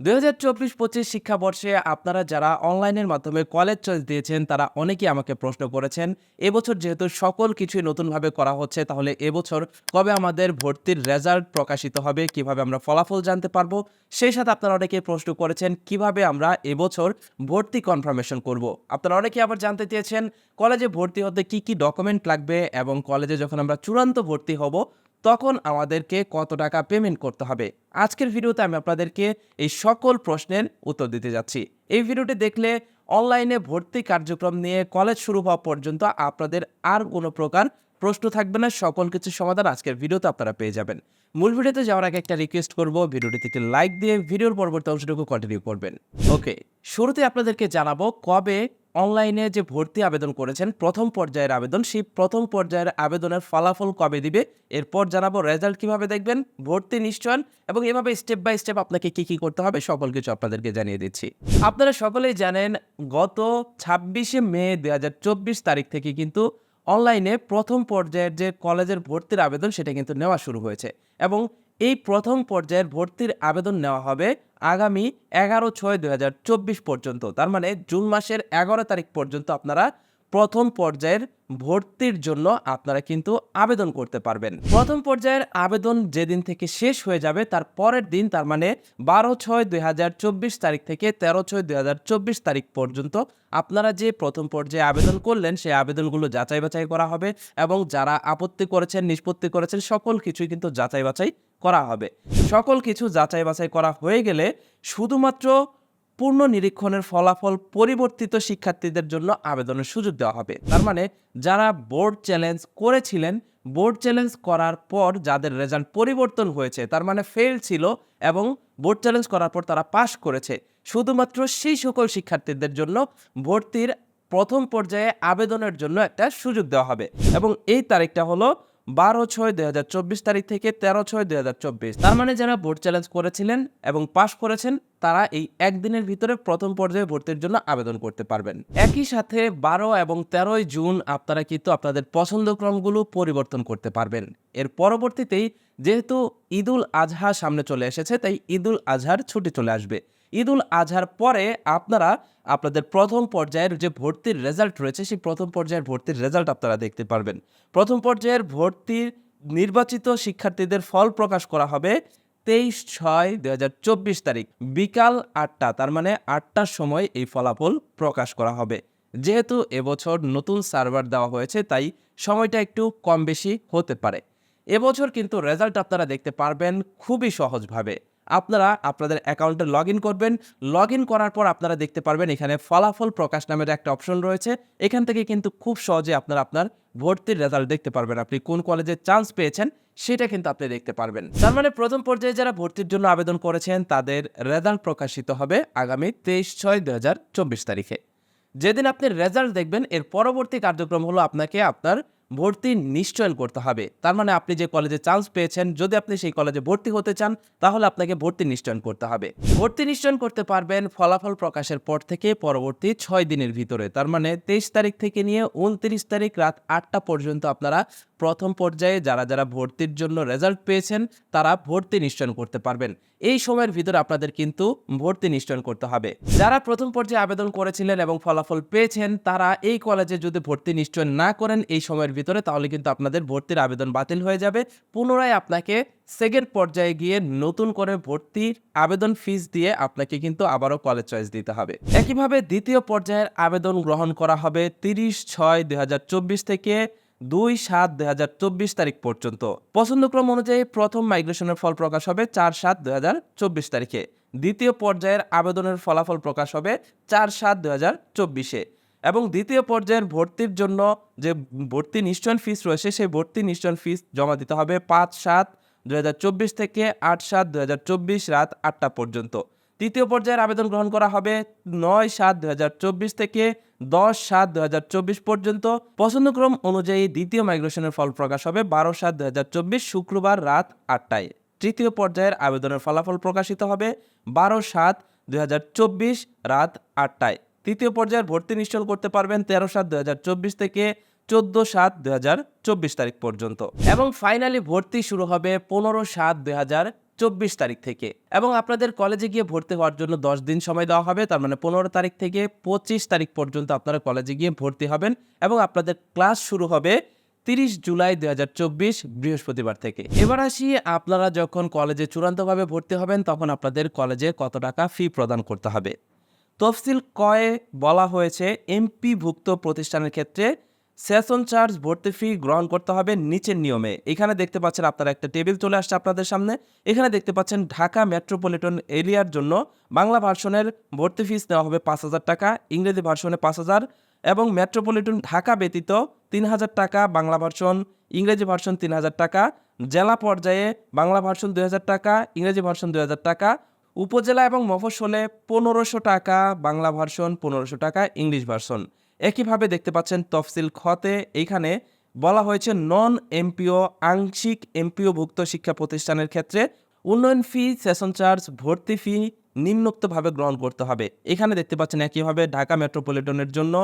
দুই হাজার চব্বিশ পঁচিশ শিক্ষাবর্ষে আপনারা যারা অনলাইনের মাধ্যমে কলেজ চয়েস দিয়েছেন, তারা অনেকেই আমাকে প্রশ্ন করেছেন, এবছর যেহেতু সকল কিছুই নতুনভাবে করা হচ্ছে, তাহলে এবছর কবে আমাদের ভর্তির রেজাল্ট প্রকাশিত হবে, কীভাবে আমরা ফলাফল জানতে পারব, সেই সাথে আপনারা অনেকে প্রশ্ন করেছেন, কীভাবে আমরা এবছর ভর্তি কনফার্মেশন করব। আপনারা অনেকে আবার জানতে চেয়েছেন, কলেজে ভর্তি হতে কি কি ডকুমেন্ট লাগবে এবং কলেজে যখন আমরা চূড়ান্ত ভর্তি হব তখন আমাদেরকে কত টাকা পেমেন্ট করতে হবে। আজকের ভিডিওতে আমি আপনাদেরকে এই সকল প্রশ্নের উত্তর দিতে যাচ্ছি। এই ভিডিওটি দেখলে অনলাইনে ভর্তি কার্যক্রম নিয়ে কলেজ শুরু হওয়া পর্যন্ত আপনাদের আর কোনো প্রকার প্রশ্ন থাকবে না, সকল কিছু সমাধান আজকের ভিডিওতে আপনারা পেয়ে যাবেন। মূল ভিডিওতে যাওয়ার আগে একটা রিকোয়েস্ট করব, ভিডিওটিতে একটি লাইক দিয়ে ভিডিওর পরবর্তী অংশটুকু কন্টিনিউ করবেন। ওকে শুরুতে আপনাদেরকে জানাব কবে অনলাইনে যে ভর্তি আবেদন করেছেন, প্রথম পর্যায়ের আবেদন, সেই প্রথম পর্যায়ের আবেদনের ফলাফল কবে দিবে, এরপর জানাব রেজাল্ট কীভাবে দেখবেন, ভর্তি নিশ্চয়ন, এবং এভাবে স্টেপ বাই স্টেপ আপনাকে কি কি করতে হবে, সকল কিছু আপনাদেরকে জানিয়ে দিচ্ছি। আপনারা সকলেই জানেন, গত ছাব্বিশে মে দু হাজার চব্বিশ তারিখ থেকে কিন্তু অনলাইনে প্রথম পর্যায়ের যে কলেজের ভর্তির আবেদন, সেটা কিন্তু নেওয়া শুরু হয়েছে এবং এই প্রথম পর্যায়ের ভর্তির আবেদন নেওয়া হবে আগামী এগারো ছয় দু পর্যন্ত। তার মানে জুন মাসের এগারো তারিখ পর্যন্ত আপনারা প্রথম পর্যায়ের ভর্তির জন্য আপনারা কিন্তু আবেদন করতে পারবেন। প্রথম পর্যায়ের আবেদন যেদিন থেকে শেষ হয়ে যাবে, তার পরের দিন, তার মানে বারো ছয় দুই তারিখ থেকে তেরো ছয় দুই তারিখ পর্যন্ত আপনারা যে প্রথম পর্যায়ে আবেদন করলেন, সেই আবেদনগুলো যাচাই বাছাই করা হবে এবং যারা আপত্তি করেছেন, নিষ্পত্তি করেছেন, সকল কিছুই কিন্তু যাচাই বাছাই করা হবে। সকল কিছু যাচাই বাছাই করা হয়ে গেলে শুধুমাত্র পূর্ণ নিরীক্ষণের ফলাফল পরিবর্তিত শিক্ষার্থীদের জন্য আবেদনের সুযোগ দেওয়া হবে। তার মানে যারা বোর্ড চ্যালেঞ্জ করেছিলেন, বোর্ড চ্যালেঞ্জ করার পর যাদের রেজাল্ট পরিবর্তন হয়েছে, তার মানে ফেল ছিল এবং বোর্ড চ্যালেঞ্জ করার পর তারা পাশ করেছে, শুধুমাত্র সেই সকল শিক্ষার্থীদের জন্য ভর্তির প্রথম পর্যায়ে আবেদনের জন্য একটা সুযোগ দেওয়া হবে। এবং এই তারিখটা হলো বারো ছয় দুই হাজার চব্বিশ তারিখ থেকে তেরো ছয় দুই হাজার চব্বিশ। তার মানে যারা বোর্ড চ্যালেঞ্জ করেছিলেন এবং পাশ করেছেন, তারা এই একদিনের ভিতরে প্রথম পর্যায়ে ভর্তির জন্য আবেদন করতে পারবেন। একই সাথে বারো এবং তেরোই জুন আপনারা কিন্তু আপনাদের পছন্দক্রমগুলো পরিবর্তন করতে পারবেন। এর পরবর্তীতেই যেহেতু ঈদুল আজহা সামনে চলে এসেছে, তাই ঈদুল আজহার ছুটি চলে আসবে। ঈদুল আজহার পরে আপনারা আপনাদের প্রথম পর্যায়ের যে ভর্তির রেজাল্ট রয়েছে, সেই প্রথম পর্যায়ের ভর্তির রেজাল্ট আপনারা দেখতে পারবেন। প্রথম পর্যায়ের ভর্তির নির্বাচিত শিক্ষার্থীদের ফল প্রকাশ করা হবে তেইশ ছয় দুই তারিখ, বিকাল আটটা, তার মানে আটটার সময় এই ফলাফল প্রকাশ করা হবে। যেহেতু এবছর নতুন সার্ভার দেওয়া হয়েছে, তাই সময়টা একটু কম বেশি হতে পারে। এবছর কিন্তু রেজাল্ট আপনারা দেখতে পারবেন খুবই সহজভাবে। আপনারা আপনাদের অ্যাকাউন্টে লগ ইন করবেন। লগ ইন করার পর আপনারা দেখতে পারবেন এখানে ফলাফল প্রকাশ নামের একটা অপশন রয়েছে। এখান থেকে কিন্তু খুব সহজে আপনারা আপনার ভর্তির রেজাল্ট দেখতে পারবেন। আপনি কোন কলেজে চান্স পেয়েছেন সেটা কিন্তু আপনি দেখতে পারবেন। তার মানে প্রথম পর্যায়ে যারা ভর্তির জন্য আবেদন করেছেন, তাদের রেজাল্ট প্রকাশিত হবে আগামী তেইশ ছয় দু হাজার তারিখে। যেদিন আপনি রেজাল্ট দেখবেন, এর পরবর্তী কার্যক্রম হলো আপনাকে আপনার ভর্তি নিশ্চয় করতে হবে। তার মানে আপনি যে কলেজে চান্স পেয়েছেন, যদি আপনি সেই কলেজে ভর্তি হতে চান, তাহলে আপনাকে ভর্তি নিশ্চয়ন করতে হবে। ভর্তি নিশ্চয়ন করতে পারবেন ফলাফল প্রকাশের পর থেকে পরবর্তী ছয় দিনের ভিতরে। তার মানে তেইশ তারিখ থেকে নিয়ে উনত্রিশ তারিখ রাত আটটা পর্যন্ত আপনারা প্রথম পর্যায়ে যারা যারা ভর্তির জন্য রেজাল্ট পেয়েছেন, তারা ভর্তি নিশ্চয়ন করতে পারবেন। এই সময়ের ভিতরে আপনাদের কিন্তু ভর্তি নিশ্চয়ন করতে হবে। যারা প্রথম পর্যায়ে আবেদন করেছিলেন এবং ফলাফল পেয়েছেন, তারা এই কলেজে যদি ভর্তি নিশ্চয়ন না করেন এই সময়ের ভিতরে, তাহলে কিন্তু আপনাদের ভর্তির আবেদন বাতিল হয়ে যাবে। পুনরায় আপনাকে সেকেন্ড পর্যায়ে গিয়ে নতুন করে ভর্তির আবেদন ফিস দিয়ে আপনাকে কিন্তু আবারও কলেজ চয়েস দিতে হবে। একইভাবে দ্বিতীয় পর্যায়ের আবেদন গ্রহণ করা হবে তিরিশ ছয় দুই থেকে দুই সাত দুই চব্বিশ তারিখ পর্যন্ত। পছন্দক্রম অনুযায়ী প্রথম মাইগ্রেশনের ফল প্রকাশ হবে চার সাত দুই চব্বিশ তারিখে। দ্বিতীয় পর্যায়ের আবেদনের ফলাফল প্রকাশ হবে চার সাত দুই হাজার চব্বিশে। এবং দ্বিতীয় পর্যায়ের ভর্তির জন্য যে ভর্তি নিশ্চয়ন ফিস রয়েছে, সেই ভর্তি নিশ্চয়ন ফিস জমা দিতে হবে পাঁচ সাত দুই থেকে আট সাত দুই রাত আটটা পর্যন্ত। তৃতীয় পর্যায়ের আবেদন গ্রহণ করা হবে নয় সাত দুই থেকে দশ সাত দুই পর্যন্ত। পছন্দক্রম অনুযায়ী দ্বিতীয় মাইগ্রেশনের ফল প্রকাশ হবে বারো সাত দুই শুক্রবার রাত আটটায়। তৃতীয় পর্যায়ের আবেদনের ফলাফল প্রকাশিত হবে বারো সাত দুই রাত আটটায়। তৃতীয় পর্যায়ের ভর্তি নিশ্চল করতে পারবেন তেরো সাত দুই থেকে চোদ্দ সাত দুই তারিখ পর্যন্ত। এবং ফাইনালি ভর্তি শুরু হবে পনেরো সাত দুই চব্বিশ তারিখ থেকে। এবং আপনাদের কলেজে গিয়ে ভর্তি হওয়ার জন্য দশ দিন সময় দেওয়া হবে, তার মানে পনেরো তারিখ থেকে পঁচিশ তারিখ পর্যন্ত আপনারা কলেজে গিয়ে ভর্তি হবেন এবং আপনাদের ক্লাস শুরু হবে তিরিশ জুলাই দু হাজার চব্বিশ বৃহস্পতিবার থেকে। এবার আসি, আপনারা যখন কলেজে চূড়ান্তভাবে ভর্তি হবেন, তখন আপনাদের কলেজে কত টাকা ফি প্রদান করতে হবে? তফসিল কয়ে বলা হয়েছে, এমপিভুক্ত প্রতিষ্ঠানের ক্ষেত্রে সেশন চার্জ ভর্তি ফি গ্রহণ করতে হবে নিচের নিয়মে। এখানে দেখতে পাচ্ছেন আপনারা একটা টেবিল চলে আসছে আপনাদের সামনে। এখানে দেখতে পাচ্ছেন ঢাকা মেট্রোপলিটন এরিয়ার জন্য বাংলা ভার্সনের ভর্তি ফিস নেওয়া হবে পাঁচ হাজার টাকা, ইংরেজি ভার্সনে পাঁচ হাজার এবং মেট্রোপলিটন ঢাকা ব্যতীত তিন হাজার টাকা, বাংলা ভার্সন, ইংরেজি ভার্সন তিন হাজার টাকা, জেলা পর্যায়ে বাংলা ভার্সন দুই হাজার টাকা, ইংরেজি ভার্সন দুই হাজার টাকা, উপজেলা এবং মফস্বলে পনেরোশো টাকা, বাংলা ভার্সন পনেরোশো টাকা, ইংলিশ ভার্সন। একইভাবে দেখতে পাচ্ছেন তফসিল খতে এইখানে বলা হয়েছে নন এমপিও আংশিক এমপিওভুক্ত শিক্ষা প্রতিষ্ঠানের ক্ষেত্রে উন্নয়ন ফি সেশন চার্জ ভর্তি ফি নিম্নোক্তভাবে গ্রহণ করতে হবে। এখানে দেখতে পাচ্ছেন একইভাবে ঢাকা মেট্রোপলিটনের জন্য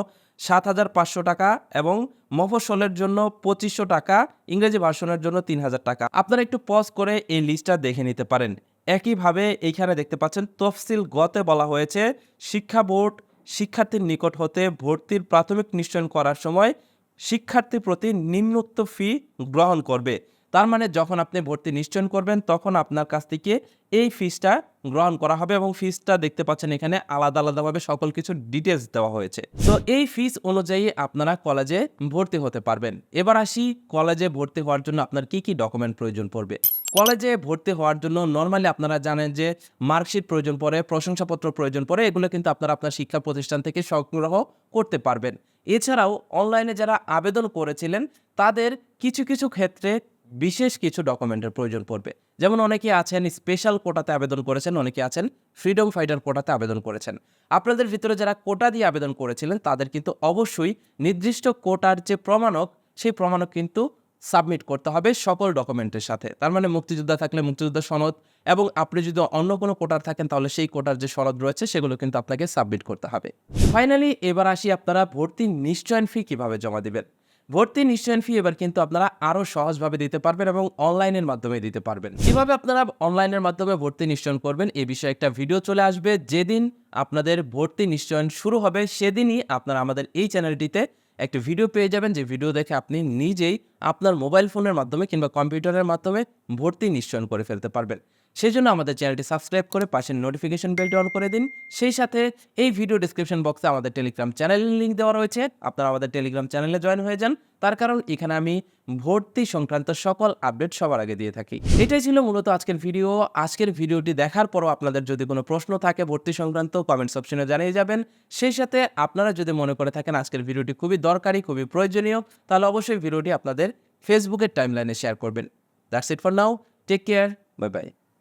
সাত হাজার পাঁচশো টাকা এবং মফস্বলের জন্য পঁচিশশো টাকা, ইংরেজি ভার্সনের জন্য তিন হাজার টাকা। আপনারা একটু পজ করে এই লিস্টটা দেখে নিতে পারেন। একইভাবে এইখানে দেখতে পাচ্ছেন তফসিল গতে বলা হয়েছে শিক্ষা বোর্ড শিক্ষার্থীর নিকট হতে ভর্তির প্রাথমিক নিশ্চয়ন করার সময় শিক্ষার্থী প্রতি নিম্নোক্ত ফি গ্রহণ করবে। তার মানে যখন আপনি ভর্তি নিশ্চয়ন করবেন, তখন আপনার কাছ থেকে এই ফিসটা গ্রহণ করা হবে এবং ফিসটা দেখতে পাচ্ছেন এখানে আলাদা আলাদাভাবে সকল কিছু ডিটেলস দেওয়া হয়েছে। তো এই ফিস অনুযায়ী আপনারা কলেজে ভর্তি হতে পারবেন। এবার আসি কলেজে ভর্তি হওয়ার জন্য আপনার কি কি ডকুমেন্ট প্রয়োজন পড়বে। কলেজে ভর্তি হওয়ার জন্য নর্মালি আপনারা জানেন যে মার্কশিট প্রয়োজন পড়ে, প্রশংসাপত্র প্রয়োজন পড়ে, এগুলো কিন্তু আপনারা আপনার শিক্ষা প্রতিষ্ঠান থেকে সংগ্রহ করতে পারবেন। এছাড়াও অনলাইনে যারা আবেদন করেছিলেন, তাদের কিছু কিছু ক্ষেত্রে বিশেষ কিছু ডকুমেন্টের প্রয়োজন পড়বে। যেমন অনেকে আছেন স্পেশাল কোটাতে আবেদন করেছেন, অনেকে আছেন ফ্রিডম ফাইটার কোটাতে আবেদন করেছেন। আপনাদের ভিতরে যারা কোটা দিয়ে আবেদন করেছিলেন, তাদের কিন্তু অবশ্যই নির্দিষ্ট কোটার যে প্রমাণক, সেই প্রমাণক কিন্তু সাবমিট করতে হবে সকল ডকুমেন্টের সাথে। তার মানে মুক্তিযোদ্ধা থাকলে মুক্তিযোদ্ধা সনদ এবং আপনি যদি অন্য কোনো কোটার থাকেন, তাহলে সেই কোটার যে সনদ রয়েছে, সেগুলো কিন্তু আপনাকে সাবমিট করতে হবে। ফাইনালি এবার আসি আপনারা ভর্তি নিশ্চয়ন ফি কীভাবে জমা দিবেন? ভর্তি নিশ্চয়ন ফি এবার কিন্তু আপনারা আরও সহজভাবে দিতে পারবেন এবং অনলাইনের মাধ্যমে দিতে পারবেন। কীভাবে আপনারা অনলাইনের মাধ্যমে ভর্তি নিশ্চয়ন করবেন এ বিষয়ে একটা ভিডিও চলে আসবে। যেদিন আপনাদের ভর্তি নিশ্চয়ন শুরু হবে, সেদিনই আপনারা আমাদের এই চ্যানেলটিতে একটা ভিডিও পেয়ে যাবেন যে ভিডিও দেখে আপনি নিজেই আপনার মোবাইল ফোনের মাধ্যমে কিংবা কম্পিউটারের মাধ্যমে ভর্তি নিশ্চয়ন করে ফেলতে পারবেন। সেই জন্য আমাদের চ্যানেলটি সাবস্ক্রাইব করে পাশের নোটিফিকেশন বেলটি অন করে দিন। সেই সাথে এই ভিডিও ডিসক্রিপশন বক্সে আমাদের টেলিগ্রাম চ্যানেলের লিঙ্ক দেওয়া রয়েছে। আপনারা আমাদের টেলিগ্রাম চ্যানেলে জয়েন হয়ে যান। তার কারণ এখানে আমি ভর্তি সংক্রান্ত সকল আপডেট সবার আগে দিয়ে থাকি। এটাই ছিল মূলত আজকের ভিডিও। আজকের ভিডিওটি দেখার পরও আপনাদের যদি কোনো প্রশ্ন থাকে, ভর্তি সংক্রান্ত কমেন্টস অপশনে জানিয়ে যাবেন। সেই সাথে আপনারা যদি মনে করে থাকেন আজকের ভিডিওটি খুবই দরকারি, খুবই প্রয়োজনীয়, তাহলে অবশ্যই ভিডিওটি আপনাদের ফেসবুকের টাইমলাইনে শেয়ার করবেন। That's it for now take care bye bye